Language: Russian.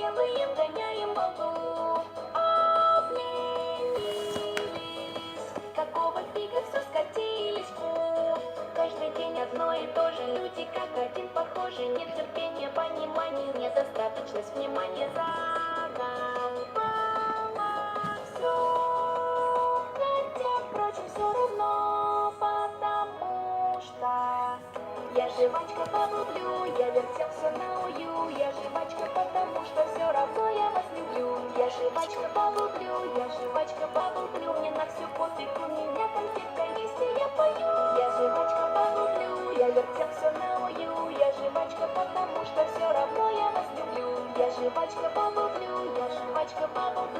прямые гоняем волну. Обленились, как облако все скатились вкус. Каждый день одно и то же, люди как один похожи. Нет терпения, понимания, недостаточность внимания. Загам все, хотя, впрочем, все равно, потому что я жвачка полюблю. Бабублю, я жвачка бабублю, мне на всю пофиг, у меня конфетка есть, и я пою. Я жвачка бабублю, я вертелся на ую, я жвачка, потому что все равно я вас люблю. Я жвачка бабублю, я жвачка бабублю,